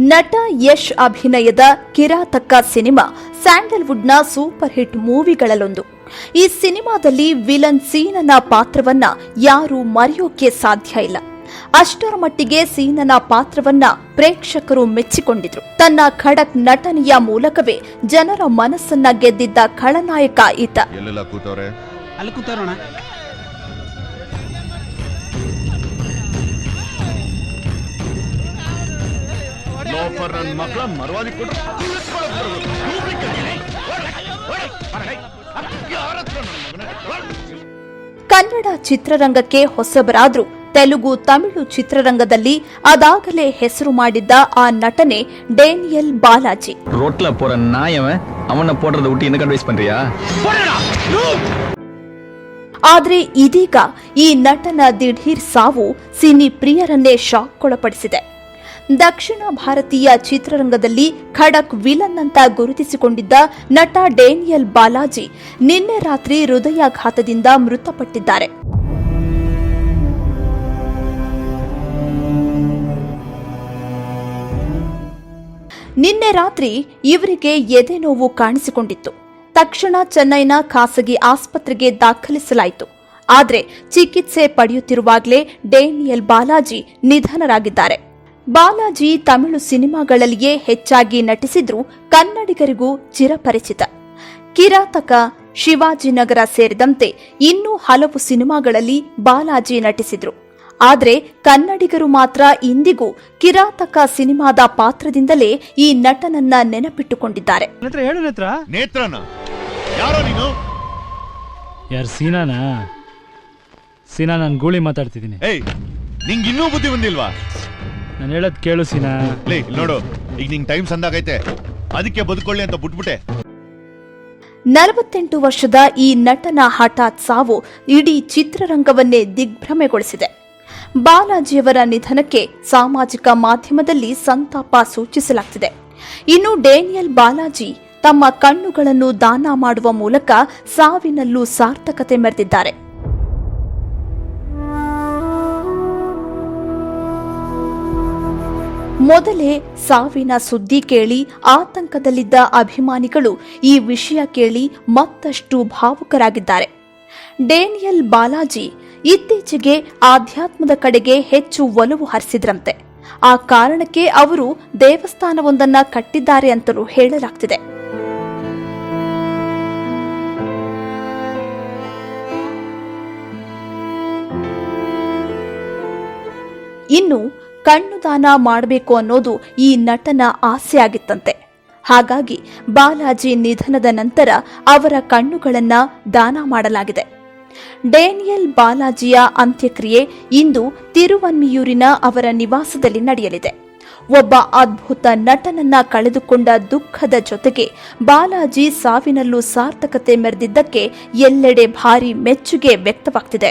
ನಟ ಯಶ್ ಅಭಿನಯದ ಕಿರಾತಕ್ಕ ಸಿನಿಮಾ ಸ್ಯಾಂಡಲ್ವುಡ್ನ ಸೂಪರ್ ಹಿಟ್ ಮೂವಿಗಳಲ್ಲೊಂದು. ಈ ಸಿನಿಮಾದಲ್ಲಿ ವಿಲನ್ ಸೀನನ ಪಾತ್ರವನ್ನ ಯಾರೂ ಮರೆಯೋಕೆ ಸಾಧ್ಯ ಇಲ್ಲ. ಅಷ್ಟರ ಮಟ್ಟಿಗೆ ಸೀನನ ಪಾತ್ರವನ್ನ ಪ್ರೇಕ್ಷಕರು ಮೆಚ್ಚಿಕೊಂಡಿದ್ರು. ತನ್ನ ಖಡಕ್ ನಟನೆಯ ಮೂಲಕವೇ ಜನರ ಮನಸ್ಸನ್ನ ಗೆದ್ದಿದ್ದ ಖಳನಾಯಕ ಈತ. ಆಫರ್ ನನ್ನ ಮಕ್ಕಳ ಮರವಾಗಿ ಕೊಟ್ಟರು ಕನ್ನಡ ಚಿತ್ರರಂಗಕ್ಕೆ ಹೊಸಬರಾದ್ರು. ತೆಲುಗು ತಮಿಳು ಚಿತ್ರರಂಗದಲ್ಲಿ ಅದಾಗಲೇ ಹೆಸರು ಮಾಡಿದ್ದ ಆ ನಟನೆ ಡೇನಿಯಲ್ ಬಾಲಾಜಿ. ರೋಟ್ಲ ಪೋರ ನಾಯವ ಅವನ ಪೋಡ್ರದ ಊಟಿ ಅಡ್ವೈಸ್ ಪಂದ್ರಿಯಾ ಆದ್ರೆ ಇದೀಗ ಈ ನಟನ ದಿಢೀರ್ ಸಾವು ಸಿನಿ ಪ್ರಿಯರನ್ನೇ ಶಾಕ್ ಒಳಪಡಿಸಿದೆ ದಕ್ಷಿಣ ಭಾರತೀಯ ಚಿತ್ರರಂಗದಲ್ಲಿ ಖಡಕ್ ವಿಲನ್ ಅಂತ ಗುರುತಿಸಿಕೊಂಡಿದ್ದ ನಟ ಡೇನಿಯಲ್ ಬಾಲಾಜಿ ನಿನ್ನೆ ರಾತ್ರಿ ಹೃದಯಾಘಾತದಿಂದ ಮೃತಪಟ್ಟಿದ್ದಾರೆ. ನಿನ್ನೆ ರಾತ್ರಿ ಇವರಿಗೆ ಎದೆ ನೋವು ಕಾಣಿಸಿಕೊಂಡಿತ್ತು. ತಕ್ಷಣ ಚೆನ್ನೈನ ಖಾಸಗಿ ಆಸ್ಪತ್ರೆಗೆ ದಾಖಲಿಸಲಾಯಿತು. ಆದರೆ ಚಿಕಿತ್ಸೆ ಪಡೆಯುತ್ತಿರುವಾಗಲೇ ಡೇನಿಯಲ್ ಬಾಲಾಜಿ ನಿಧನರಾಗಿದ್ದಾರೆ. ಬಾಲಾಜಿ ತಮಿಳು ಸಿನಿಮಾಗಳಲ್ಲಿಯೇ ಹೆಚ್ಚಾಗಿ ನಟಿಸಿದ್ರು ಕನ್ನಡಿಗರಿಗೂ ಚಿರಪರಿಚಿತ. ಕಿರಾತಕ ಶಿವಾಜಿನಗರ ಸೇರಿದಂತೆ ಇನ್ನೂ ಹಲವು ಸಿನಿಮಾಗಳಲ್ಲಿ ಬಾಲಾಜಿ ನಟಿಸಿದ್ರು. ಆದರೆ ಕನ್ನಡಿಗರು ಮಾತ್ರ ಇಂದಿಗೂ ಕಿರಾತಕ ಸಿನಿಮಾದ ಪಾತ್ರದಿಂದಲೇ ಈ ನಟನನ್ನ ನೆನಪಿಟ್ಟುಕೊಂಡಿದ್ದಾರೆ. ಸೀನಾ ನಾನು ಗೂಳಿ ಮಾತಾಡ್ತಿದ್ದೀನಿ. ನಾನು ಹೇಳೋದು ಕೇಳು ಸೀನಾ. ಲೇ ಇಲ್ಲಿ ನೋಡು. ಈಗ ನಿಂಗೆ ಟೈಮ್ ಸಂದಾಗೈತೆ. ಅದಕ್ಕೆ ಬದುಕೊಳ್ಳಿ ಅಂತ ಬಿಟ್ಬಿಟ್ಟೆ. ನಲವತ್ತೆಂಟು ವರ್ಷದ ಈ ನಟನ ಹಠಾತ್ ಸಾವು ಇಡೀ ಚಿತ್ರರಂಗವನ್ನೇ ದಿಗ್ಭ್ರಮೆಗೊಳಿಸಿದೆ. ಬಾಲಾಜಿಯವರ ನಿಧನಕ್ಕೆ ಸಾಮಾಜಿಕ ಮಾಧ್ಯಮದಲ್ಲಿ ಸಂತಾಪ ಸೂಚಿಸಲಾಗ್ತಿದೆ. ಇನ್ನು ಡೇನಿಯಲ್ ಬಾಲಾಜಿ ತಮ್ಮ ಕಣ್ಣುಗಳನ್ನು ದಾನ ಮಾಡುವ ಮೂಲಕ ಸಾವಿನಲ್ಲೂ ಸಾರ್ಥಕತೆ ಮೆರೆದಿದ್ದಾರೆ. ಮೊದಲೇ ಸಾವಿನ ಸುದ್ದಿ ಕೇಳಿ ಆತಂಕದಲ್ಲಿದ್ದ ಅಭಿಮಾನಿಗಳು ಈ ವಿಷಯ ಕೇಳಿ ಮತ್ತಷ್ಟು ಭಾವುಕರಾಗಿದ್ದಾರೆ. ಡೇನಿಯಲ್ ಬಾಲಾಜಿ ಇತ್ತೀಚೆಗೆ ಆಧ್ಯಾತ್ಮದ ಕಡೆಗೆ ಹೆಚ್ಚು ಒಲವು ಹರಿಸಿದ್ರಂತೆ. ಆ ಕಾರಣಕ್ಕೆ ಅವರು ದೇವಸ್ಥಾನವೊಂದನ್ನ ಕಟ್ಟಿದ್ದಾರೆ ಅಂತಲೂ ಹೇಳಲಾಗ್ತಿದೆ. ಇನ್ನು ಕಣ್ಣು ದಾನ ಮಾಡಬೇಕು ಅನ್ನೋದು ಈ ನಟನ ಆಸೆ ಆಗಿತ್ತಂತೆ ಹಾಗಾಗಿ ಬಾಲಾಜಿ ನಿಧನದ ನಂತರ ಅವರ ಕಣ್ಣುಗಳನ್ನ ದಾನ ಮಾಡಲಾಗಿದೆ. ಡೇನಿಯಲ್ ಬಾಲಾಜಿಯ ಅಂತ್ಯಕ್ರಿಯೆ ಇಂದು ತಿರುವನ್ಮಿಯೂರಿನ ಅವರ ನಿವಾಸದಲ್ಲಿ ನಡೆಯಲಿದೆ. ಒಬ್ಬ ಅದ್ಭುತ ನಟನನ್ನ ಕಳೆದುಕೊಂಡ ದುಃಖದ ಜೊತೆಗೆ ಬಾಲಾಜಿ ಸಾವಿನಲ್ಲೂ ಸಾರ್ಥಕತೆ ಮೆರೆದಿದ್ದಕ್ಕೆ ಎಲ್ಲೆಡೆ ಭಾರಿ ಮೆಚ್ಚುಗೆ ವ್ಯಕ್ತವಾಗ್ತಿದೆ.